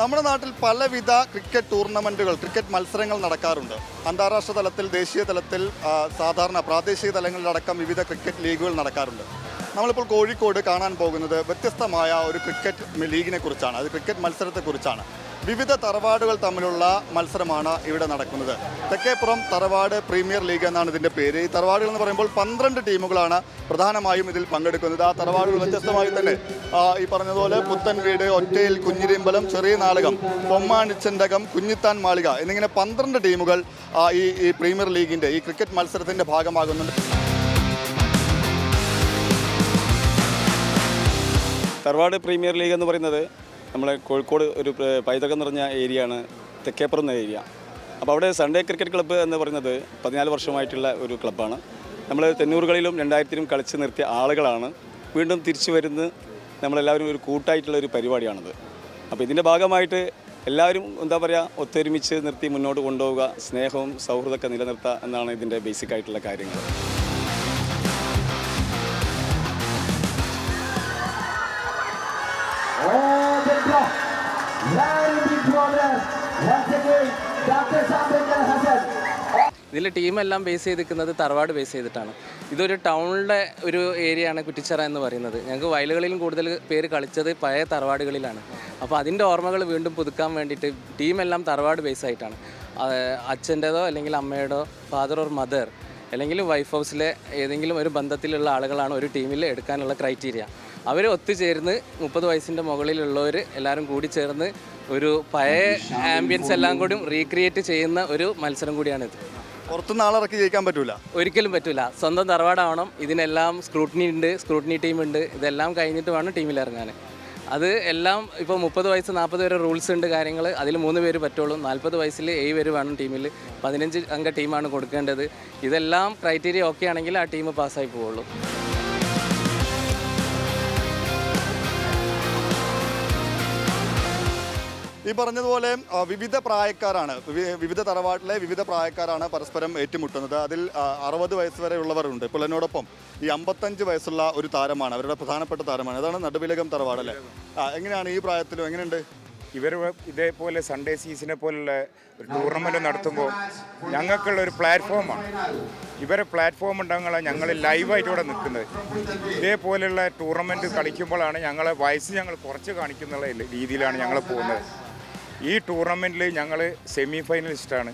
നമ്മുടെ നാട്ടിൽ പലവിധ ക്രിക്കറ്റ് ടൂർണമെന്റുകൾ ക്രിക്കറ്റ് മത്സരങ്ങൾ നടക്കാറുണ്ട്. അന്താരാഷ്ട്ര തലത്തിൽ ദേശീയ തലത്തിൽ സാധാരണ പ്രാദേശിക തലങ്ങളിലടക്കം വിവിധ ക്രിക്കറ്റ് ലീഗുകൾ നടക്കാറുണ്ട്. നമ്മളിപ്പോൾ കോഴിക്കോട് കാണാൻ പോകുന്നത് വ്യത്യസ്തമായ ഒരു ക്രിക്കറ്റ് ലീഗിനെ കുറിച്ചാണ് അത് ക്രിക്കറ്റ് മത്സരത്തെക്കുറിച്ചാണ് വിവിധ തറവാടുകൾ തമ്മിലുള്ള മത്സരമാണ് ഇവിടെ നടക്കുന്നത്. തെക്കേപ്പുറം തറവാട് പ്രീമിയർ ലീഗ് എന്നാണ് ഇതിന്റെ പേര്. ഈ തറവാടുകൾ എന്ന് പറയുമ്പോൾ പന്ത്രണ്ട് ടീമുകളാണ് പ്രധാനമായും ഇതിൽ പങ്കെടുക്കുന്നത്. ആ തറവാടുകൾ വ്യത്യസ്തമായി തന്നെ ഈ പറഞ്ഞതുപോലെ പുത്തൻ വീട് ഒറ്റയിൽ കുഞ്ഞിരിമ്പലം ചെറിയ നാടകം പൊമ്മാണിച്ചന്തകം കുഞ്ഞിത്താൻ മാളിക എന്നിങ്ങനെ പന്ത്രണ്ട് ടീമുകൾ ഈ ഈ പ്രീമിയർ ലീഗിന്റെ ഈ ക്രിക്കറ്റ് മത്സരത്തിന്റെ ഭാഗമാകുന്നുണ്ട്. തറവാട് പ്രീമിയർ ലീഗ് എന്ന് പറയുന്നത് നമ്മളെ കോഴിക്കോട് ഒരു പൈതൃകം നിറഞ്ഞ ആണ് തെക്കേപ്പുറം എന്ന ഏരിയ. അപ്പോൾ അവിടെ സൺഡേ ക്രിക്കറ്റ് ക്ലബ്ബ് എന്ന് പറയുന്നത് പതിനാല് വർഷമായിട്ടുള്ള ഒരു ക്ലബ്ബാണ് നമ്മൾ തെന്നൂറുകളിലും രണ്ടായിരത്തിലും കളിച്ച് നിർത്തിയ ആളുകളാണ്. വീണ്ടും തിരിച്ചു വരുന്ന നമ്മളെല്ലാവരും ഒരു കൂട്ടായിട്ടുള്ള ഒരു പരിപാടിയാണത്. അപ്പോൾ ഇതിന്റെ ഭാഗമായിട്ട് എല്ലാവരും എന്താ പറയുക ഒത്തൊരുമിച്ച് നിർത്തി മുന്നോട്ട് കൊണ്ടുപോവുക സ്നേഹവും സൗഹൃദമൊക്കെ നിലനിർത്തുക എന്നാണ് ഇതിന്റെ ബേസിക് ആയിട്ടുള്ള കാര്യങ്ങൾ. ഇതിൽ ടീമെല്ലാം ബേസ് ചെയ്തിരിക്കുന്നത് തറവാട് ബേസ് ചെയ്തിട്ടാണ്. ഇതൊരു ടൗണിലെ ഒരു ഏരിയയാണ് കുറ്റിച്ചിറ എന്ന് പറയുന്നത്. ഞങ്ങൾക്ക് വയലുകളിലും കൂടുതൽ പേര് കളിച്ചത് പഴയ തറവാടുകളിലാണ്. അപ്പോൾ അതിന്റെ ഓർമ്മകൾ വീണ്ടും പുതുക്കാൻ വേണ്ടിയിട്ട് ടീമെല്ലാം തറവാട് ബേസ് ആയിട്ടാണ്. അച്ഛന്റെതോ അല്ലെങ്കിൽ അമ്മയുടെയോ ഫാദർ ഓർ മദർ അല്ലെങ്കിൽ വൈഫ് ഹൗസിലെ ഏതെങ്കിലും ഒരു ബന്ധത്തിലുള്ള ആളുകളാണ് ഒരു ടീമിൽ എടുക്കാനുള്ള ക്രൈറ്റീരിയ അവർ ഒത്തുചേർന്ന് മുപ്പത് വയസ്സിന്റെ മുകളിലുള്ളവർ എല്ലാവരും കൂടി ചേർന്ന് ഒരു പഴയ ആംബിയൻസ് എല്ലാം കൂടി റീക്രിയേറ്റ് ചെയ്യുന്ന ഒരു മത്സരം കൂടിയാണിത്. പുറത്തുനിന്ന് ആളിറക്കി ജയിക്കാൻ പറ്റൂല. ഒരിക്കലും പറ്റൂല. സ്വന്തം തറവാടാവണം. ഇതിനെല്ലാം സ്ക്രൂട്ടിനി ഉണ്ട് സ്ക്രൂട്ടിനി ടീം ഉണ്ട്. ഇതെല്ലാം കഴിഞ്ഞിട്ട് വേണം ടീമിൽ ഇറങ്ങാൻ അത് എല്ലാം ഇപ്പോൾ മുപ്പത് വയസ്സ് നാൽപ്പത് വരെ റൂൾസ് ഉണ്ട് കാര്യങ്ങൾ. അതിൽ മൂന്ന് പേര് പറ്റുള്ളൂ. നാൽപ്പത് വയസ്സിൽ ഏഴ് പേര് വേണം ടീമിൽ പതിനഞ്ച് അംഗ ടീമാണ് കൊടുക്കേണ്ടത്. ഇതെല്ലാം ക്രൈറ്റീരിയ ഓക്കെ ആണെങ്കിൽ ആ ടീം പാസ്സായി പോവുള്ളൂ. ഈ പറഞ്ഞതുപോലെ വിവിധ പ്രായക്കാരാണ് വിവിധ തറവാട്ടിലെ വിവിധ പ്രായക്കാരാണ് പരസ്പരം ഏറ്റുമുട്ടുന്നത്. അതിൽ അറുപത് വയസ്സ് വരെ ഉള്ളവരുണ്ട്. ഇപ്പോൾ എന്നോടൊപ്പം ഈ അമ്പത്തഞ്ച് വയസ്സുള്ള ഒരു താരമാണ് അവരുടെ പ്രധാനപ്പെട്ട താരമാണ്. അതാണ് നടുവിലകം തറവാട് അല്ലേ? ആ എങ്ങനെയാണ് ഈ പ്രായത്തിലും എങ്ങനെയുണ്ട്? ഇവർ ഇതേപോലെ സൺഡേ സീസണെ പോലുള്ള ഒരു ടൂർണമെന്റ് നടത്തുമ്പോൾ ഞങ്ങൾക്കുള്ള ഒരു പ്ലാറ്റ്ഫോമാണ് ഇവരെ പ്ലാറ്റ്ഫോം ഉണ്ടാകുമ്പോൾ ഞങ്ങൾ ലൈവായിട്ട് ഇവിടെ നിൽക്കുന്നത്. ഇതേപോലെയുള്ള ടൂർണമെന്റ് കളിക്കുമ്പോഴാണ് ഞങ്ങളെ വയസ്സ് ഞങ്ങൾ കുറച്ച് കാണിക്കുന്ന രീതിയിലാണ് ഞങ്ങൾ പോകുന്നത്. ഈ ടൂർണമെന്റിൽ ഞങ്ങൾ സെമി ഫൈനലിസ്റ്റാണ്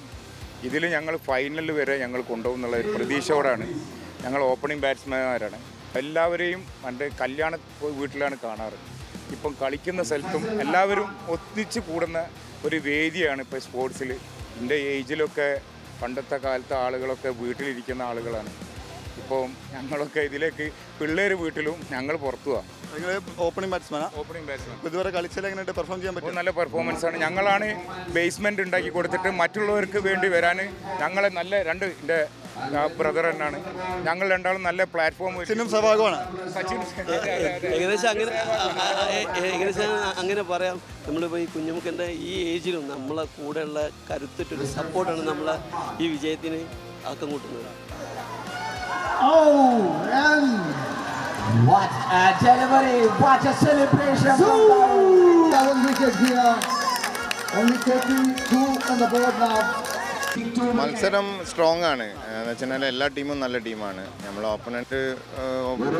ഇതിൽ ഞങ്ങൾ ഫൈനൽ വരെ ഞങ്ങൾ കൊണ്ടുപോകുന്നുള്ള ഒരു പ്രതീക്ഷയോടാണ്. ഞങ്ങൾ ഓപ്പണിംഗ് ബാറ്റ്സ്മാൻമാരാണ് എല്ലാവരെയും എന്റെ കല്യാണ വീട്ടിലാണ് കാണാറ്. ഇപ്പം കളിക്കുന്ന സ്ഥലത്തും എല്ലാവരും ഒന്നിച്ച് കൂടുന്ന ഒരു വേദിയാണ് ഇപ്പോൾ സ്പോർട്സിൽ എന്റെ ഏജിലൊക്കെ പണ്ടത്തെ കാലത്തെ ആളുകളൊക്കെ വീട്ടിലിരിക്കുന്ന ആളുകളാണ്. ഇപ്പോൾ ഞങ്ങളൊക്കെ ഇതിലേക്ക് പിള്ളേർ വീട്ടിലും ഞങ്ങൾ പുറത്തു പോവാം നിങ്ങൾ ഓപ്പണിംഗ് ബാറ്റ്സ്മാനാ ഓപ്പണിംഗ് ബാറ്റ്സ്മാൻ ഇതുവരെ കളിച്ചാൽ എങ്ങനെയുണ്ട്? പെർഫോം ചെയ്യാൻ പറ്റും നല്ല പെർഫോമൻസ് ആണ്. ഞങ്ങളാണ് ബേസ്മെന്റ് ഉണ്ടാക്കി കൊടുത്തിട്ട് മറ്റുള്ളവർക്ക് വേണ്ടി വരാൻ ഞങ്ങളെ നല്ല രണ്ട് എന്റെ ബ്രദർ തന്നെയാണ്. ഞങ്ങൾ രണ്ടാളും നല്ല പ്ലാറ്റ്ഫോം സച്ചിനും സഭാഗമാണ് സച്ചിൻ ഏകദേശം അങ്ങനെ ഏകദേശം അങ്ങനെ പറയാം. നമ്മളിപ്പോൾ ഈ കുഞ്ഞുമുക്കന്റെ ഈ ഏജിലും നമ്മളെ കൂടെയുള്ള കരുത്തിട്ടൊരു സപ്പോർട്ടാണ് നമ്മളെ ഈ വിജയത്തിന് ആക്കം കൂട്ടുന്നത്. Oh, and what a delivery. What a celebration. Seven wicket here. Only taking two on the board now. മത്സരം സ്ട്രോങ് ആണ്. എന്ന് വെച്ചാൽ എല്ലാ ടീമും നല്ല ടീമാണ്. നമ്മൾ ഓപ്പണന്റ്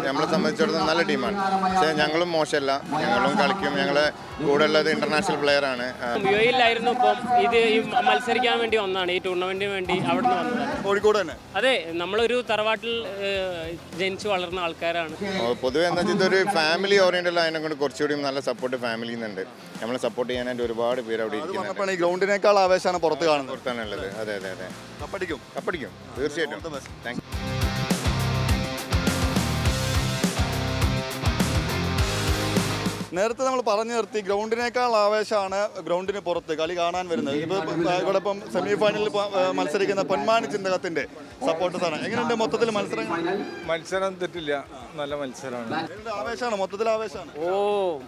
നമ്മളെ സംബന്ധിച്ചിടത്തോളം നല്ല ടീമാണ്. പക്ഷേ ഞങ്ങളും മോശമല്ല. ഞങ്ങളും കളിക്കും. ഞങ്ങളെ കൂടെ ഉള്ളത് ഇന്റർനാഷണൽ പ്ലെയർ ആണ്. യുഎയിലായിരുന്നു ഇപ്പം ഇത് ഈ മത്സരിക്കാൻ വേണ്ടി വന്നതാണ്. ഈ ടൂർണമെന്റിന് വേണ്ടി അവിടെ നിന്ന് കോഴിക്കോട് തന്നെ. അതെ നമ്മളൊരു തറവാട്ടിൽ ജനിച്ചു വളർന്ന ആൾക്കാരാണ്. പൊതുവെ എന്താ വെച്ചാൽ ഇതൊരു ഫാമിലി ഓറിയന്റൽ ആയതിനെ കൊണ്ട് കുറച്ചുകൂടി നല്ല സപ്പോർട്ട് ഫാമിലിയിൽ നിന്നുണ്ട് നമ്മളെ സപ്പോർട്ട് ചെയ്യാനായിട്ട് ഒരുപാട് പേര് അവിടെ ഇരിക്കുന്നുണ്ട്. ഗ്രൗണ്ടിനേക്കാൾ ആവേശമാണ് പുറത്ത് കാണുന്നത്. പുറത്താണുള്ളത് അതെ അതെ അതെ. കപ്പടിക്കും. കപ്പടിക്കും. തീർച്ചയായിട്ടും. താങ്ക് നേരത്തെ നമ്മൾ പറഞ്ഞു നിർത്തി ഗ്രൗണ്ടിനേക്കാൾ ആവേശമാണ് ഗ്രൗണ്ടിന് പുറത്ത് കളി കാണാൻ വരുന്നത്. ഇപ്പൊ ഇവിടെ ഇപ്പം സെമി ഫൈനലിൽ മത്സരിക്കുന്ന പൊന്മാനി ചിന്തകത്തിന്റെ സപ്പോർട്ടേഴ്സാണ് എങ്ങനെയുണ്ട് മൊത്തത്തിൽ മത്സരം മത്സരം തെറ്റില്ല. നല്ല മത്സരമാണ്? ആവേശമാണ്? മൊത്തത്തിൽ ആവേശമാണ്. ഓ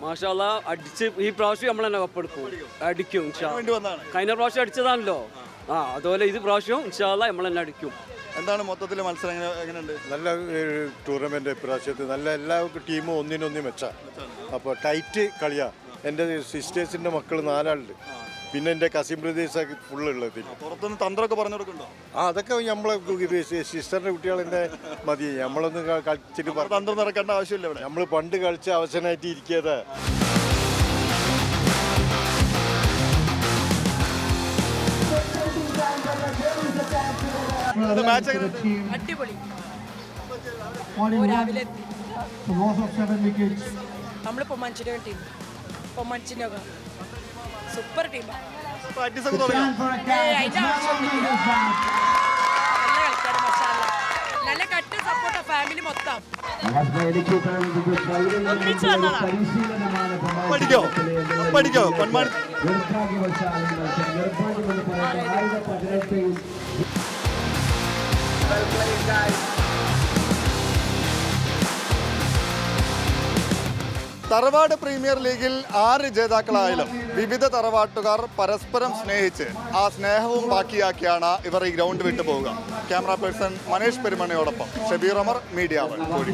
മാഷാല്ല അടിച്ച് ഈ പ്രാവശ്യം നമ്മൾ തന്നെ കപ്പെടുക്കും. അടിക്കും കഴിഞ്ഞ പ്രാവശ്യം അടിച്ചതാണല്ലോ. ആ അതുപോലെ ഇത് പ്രാവശ്യവും ഇൻഷാല്ല നമ്മൾ തന്നെ അടിക്കും. എന്താണ് മൊത്തത്തിൽ മത്സരം എങ്ങനെ എങ്ങനെയുണ്ട്? നല്ല ടൂർണമെന്റ് ഇപ്രാവശ്യത്തിൽ നല്ല എല്ലാ ടീമും ഒന്നിനൊന്നും മെച്ച. അപ്പോൾ ടൈറ്റ് കളിയാ. എന്റെ സിസ്റ്റേഴ്സിന്റെ മക്കൾ നാലാളുണ്ട്. പിന്നെ എന്റെ കസിൻ ബ്രദേഴ്സ് ഫുള്ളുള്ളത് പുറത്തുനിന്ന് തന്ത്രമൊക്കെ പറഞ്ഞു കൊടുക്കുന്നുണ്ടോ? ആ അതൊക്കെ നമ്മളെ സിസ്റ്ററിന്റെ കുട്ടികളെന്നെ മതി. നമ്മളൊന്ന് കളിച്ചിട്ട് തന്ത്രം നടക്കേണ്ട ആവശ്യമില്ല ഇവിടെ. നമ്മൾ പണ്ട് കളിച്ച അവസരമായിട്ട് ഇരിക്കാതെ. അടിപൊളി. രാവിലെ. നമ്മൾ പൊമ്മഞ്ചിന്റെ ടീം പൊമ്മഞ്ചിന്റെ സൂപ്പർ ടീമാണ്. നല്ല കട്ട സപ്പോർട്ടാ ഫാമിലി മൊത്തം. ഒന്നിച്ച് വന്നതാ. പരിശീലനമാണ് പഠിക്കോ? പഠിക്കോ? പൊന്മാണി തറവാട് പ്രീമിയർ ലീഗിൽ ആറ് ജേതാക്കളായാലും വിവിധ തറവാട്ടുകാർ പരസ്പരം സ്നേഹിച്ച് ആ സ്നേഹവും ബാക്കിയാക്കിയാണ് ഇവർ ഈ ഗ്രൗണ്ട് വിട്ടു പോവുക. ക്യാമറ പേഴ്സൺ മനേഷ് പെരുമണയോടൊപ്പം ഷബീർ അമർ മീഡിയ കോഴിക്കോട്.